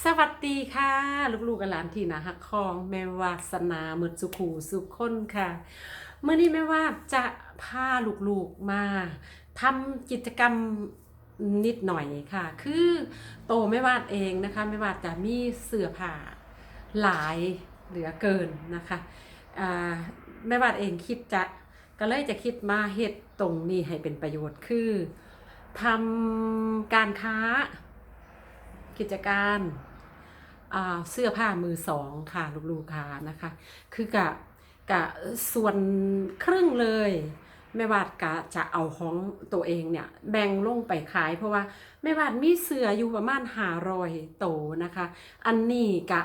สวัสดีค่ะ ลูกๆกับหลานที่นะฮักคอง แม่วาสนาหมืดสุขูสุขคนค่ะ เมื่อนี้แม่ว่าจะพาลูกๆมาทำกิจกรรมนิดหน่อยค่ะ คือโตแม่วาดเองนะคะแม่วาดจะมีเสื้อผ้าหลายเหลือเกินนะคะแม่วาดเองคิดจะก็เลยจะคิดมาเฮ็ดตรงนี้ให้เป็นประโยชน์คือทำการค้า กิจการเสื้อผ้ามือสองค่ะลูกๆค่ะนะคะ คือกะกะส่วนครึ่งเลยแม่วาดกะจะเอาของตัวเองเนี่ยแบ่งลงไปขาย เพราะว่าแม่วาดมีเสื้ออยู่ประมาณหารอยโตนะคะ อันนี้กะ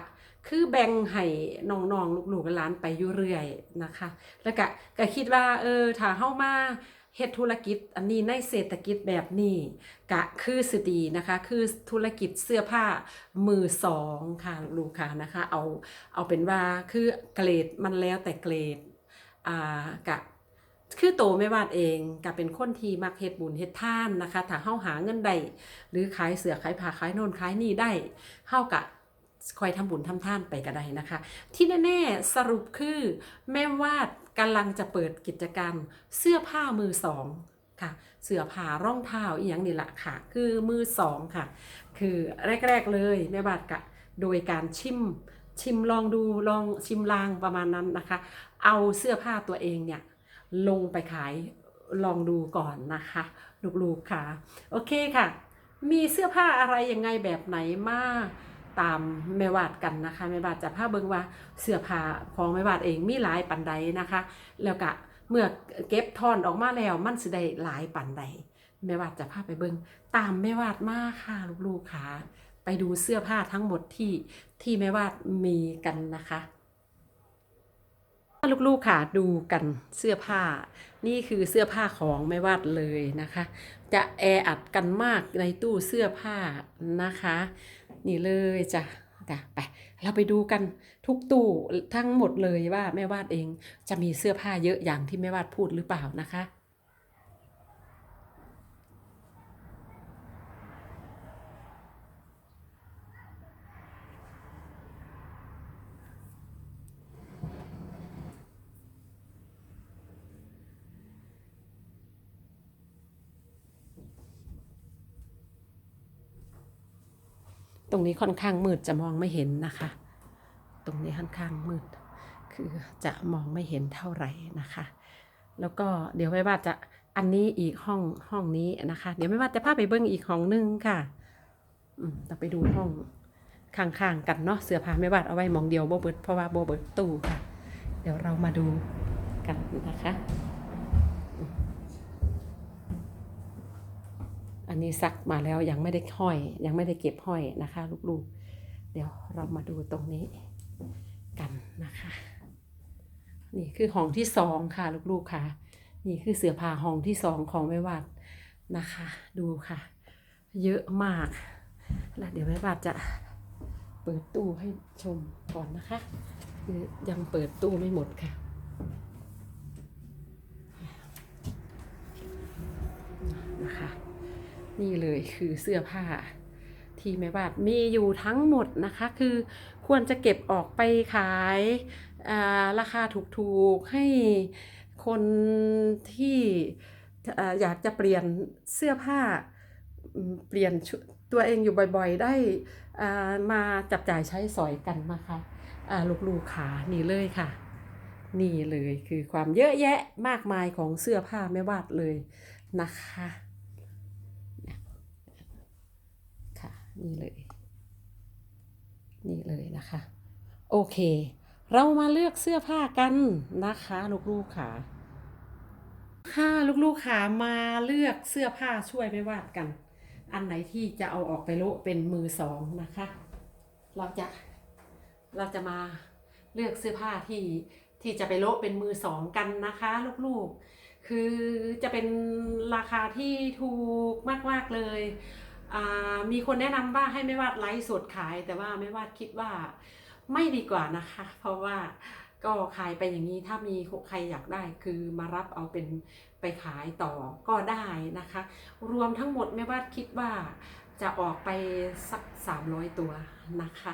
คือแบ่งให้น้องๆลูกๆหลานไปอยู่เรื่อยนะคะ แล้วก็ก็คิดว่าเออถ้าเฮามา เฮ็ดธุรกิจอันนี้ในเศรษฐกิจแบบนี้กะคือสิดีนะคะ คือธุรกิจเสื้อผ้ามือสองค่ะลูกค้านะคะ เอาเอาเป็นว่าคือเกรดมันแล้วแต่เกรดอ่ากะคือโตไม่วาดเองก็เป็นคนที่มักเฮ็ดบุญเฮ็ดท่านนะคะ ถ้าเฮาหาเงินได้หรือขายเสือขายผ้าขายโน่นขายนี่ได้เฮากะคอยทำบุญทำท่านไปก็ได้นะคะ ที่แน่ๆสรุปคือแม่วาด กำลังจะเปิดกิจการเสื้อผ้ามือสองค่ะ เสื้อผ้ารองเท้าอีหยังนี่แหละค่ะ คือมือสองค่ะ คือแรก ๆเลยแม่วาดกะโดยการชิมชิมลองดูลองชิมลางประมาณนั้นนะคะ เอาเสื้อผ้าตัวเองเนี่ยลงไปขายลองดูก่อนนะคะลูกๆค่ะ โอเคค่ะ มีเสื้อผ้าอะไรยังไงแบบไหนมาก ตามแม่วาดกันนะคะแม่วาดจะพาเบิงว่าเสื้อผ้าของแม่วาดเองมีหลายปันใดนะคะ แล้วก็เมื่อเก็บทอนออกมาแล้วมันสิได้หลายปันใดแม่วาดจะพาไปเบิงตามแม่วาดมากค่ะลูกๆค่ะ ไปดูเสื้อผ้าทั้งหมดที่ที่แม่วาดมีกันนะคะลูกๆค่ะดูกันเสื้อผ้า นี่คือเสื้อผ้าของแม่วาดเลยนะคะ จะแออัดกันมากในตู้เสื้อผ้านะคะ นี่เลยจ้ะจ้ะไปเราไปดูกันทุกตู้ทั้งหมดเลยว่าแม่วาดเองจะมีเสื้อผ้าเยอะอย่างที่แม่วาดพูดหรือเปล่านะคะ ตรงนี้ค่อนข้างมืดจะมองไม่เห็นนะคะ ตรงนี้ค่อนข้างมืด คือจะมองไม่เห็นเท่าไหร่นะคะ แล้วก็เดี๋ยวไม่ว่าจะอันนี้อีกห้องห้องนี้นะคะ เดี๋ยวไม่ว่าจะพาไปเบิ้งอีกห้องนึงค่ะอืมเราไปดูห้องข้างๆกันเนาะเสื้อผ้าไม่วาดเอาไว้มองเดียวโบเบิดเพราะว่าโบเบิดตู้ค่ะ เดี๋ยวเรามาดูกันนะคะ นนี้ซักมาแล้วยังไม่ได้ห้อย ยังไม่ได้เก็บห้อยนะคะ ลูกๆ เดี๋ยวเรามาดูตรงนี้กันนะคะ นี่คือห้องที่สองค่ะ ลูกๆค่ะ นี่คือเสื้อผ้าห้องที่สองของแม่วาดนะคะ ดูค่ะ เยอะมาก แล้วเดี๋ยวแม่วาดจะเปิดตู้ให้ชมก่อนนะคะ คือยังเปิดตู้ไม่หมดค่ะ นี่เลยคือเสื้อผ้า ที่แม่วาดมีอยู่ทั้งหมดนะคะ คือควรจะเก็บออกไปขายาราคาถูกๆให้คนที่อยากจะเปลี่ยนเสื้อผ้าเปลี่ยนตัวเองอยู่บ่อยๆ ได้ามาจับจ่ายใช้สอยกันนะคะอ่าลูกๆขานี่เลยค่ะ นี่เลยคือความเยอะแยะมากมายของเสื้อผ้าแม่วาดเลยนะคะ ค่ะ นี่เลย นี่เลยนะคะ โอเค เรามาเลือกเสื้อผ้ากันนะคะลูกๆค่ะ ค่ะลูกๆค่ะมาเลือกเสื้อผ้าช่วยไปวาดกัน อันไหนที่จะเอาออกไปโละเป็นมือสองนะคะ เราจะเราจะมาเลือกเสื้อผ้าที่ที่จะไปโละเป็นมือสองกันนะคะ ลูกๆ คือจะเป็นราคาที่ถูกมากๆเลย มีคนแนะนำว่าให้ไม่วาดไลฟ์สดขาย แต่ว่าไม่วาดคิดว่าไม่ดีกว่านะคะ เพราะว่าก็ขายไปอย่างนี้ถ้ามีใครอยากได้คือมารับเอาเป็นไปขายต่อก็ได้นะคะ รวมทั้งหมดไม่วาดคิดว่าจะออกไปสัก 300 ตัวนะคะ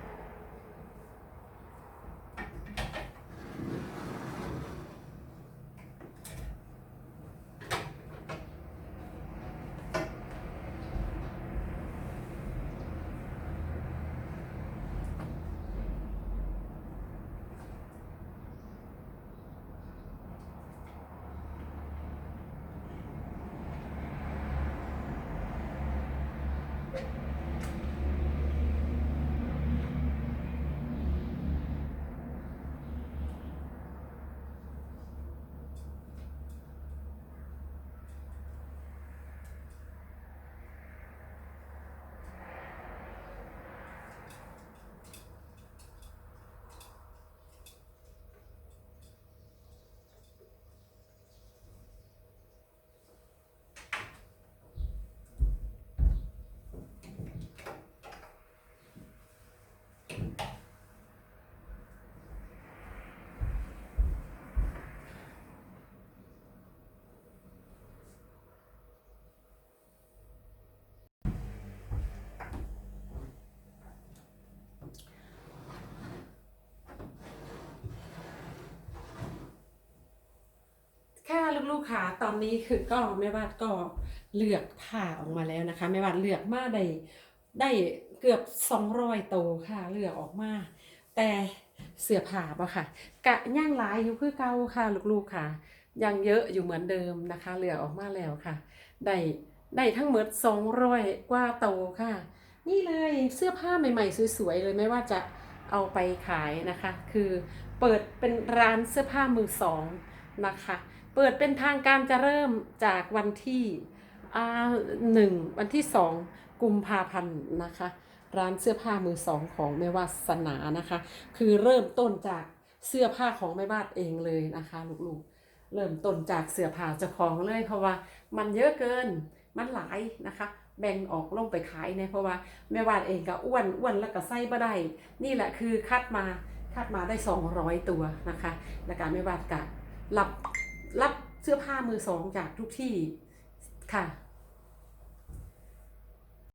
ค่ะลูกค่ะตอนนี้คือก็แม่วาดก็เลือกผ้าออกมาแล้วนะคะแม่วาดเลือกมาได้ได้เกือบ200โตวค่ะเลือกออกมา แต่เสือผ้าปะค่ะ กะย่างลายอยู่คือเก่าค่ะลูกๆค่ะ ยังเยอะอยู่เหมือนเดิมนะคะเลือกออกมาแล้วค่ะ ได้ได้ทั้งหมด200กว่าโตวค่ะ นี่เลยเสื้อผ้าใหม่ ๆ สวยๆเลยไม่ว่าจะเอาไปขายนะคะ คือเปิดเป็นร้านเสื้อผ้ามือสองนะคะ เปิดเป็นทางการจะเริ่มจากวันที่หนึ่งวันที่สองกุมภาพันธ์นะคะ ร้านเสื้อผ้ามือสองของแม่วาสนานะคะ คือเริ่มต้นจากเสื้อผ้าของแม่วาดเองเลยนะคะลูกๆ เริ่มต้นจากเสื้อผ้าเจ้าของเลย เพราะว่ามันเยอะเกินมันหลายนะคะแบ่งออกลงไปขายเนี่ยเพราะว่าแม่วาดเองก็อ้วนอ้วนแล้วก็ไส้บ่ได้ นี่แหละคือคัดมาคัดมาได้ 200 ตัวนะคะ และการแม่วาดกะรับ รับเสื้อผ้ามือสองจากทุกที่ค่ะ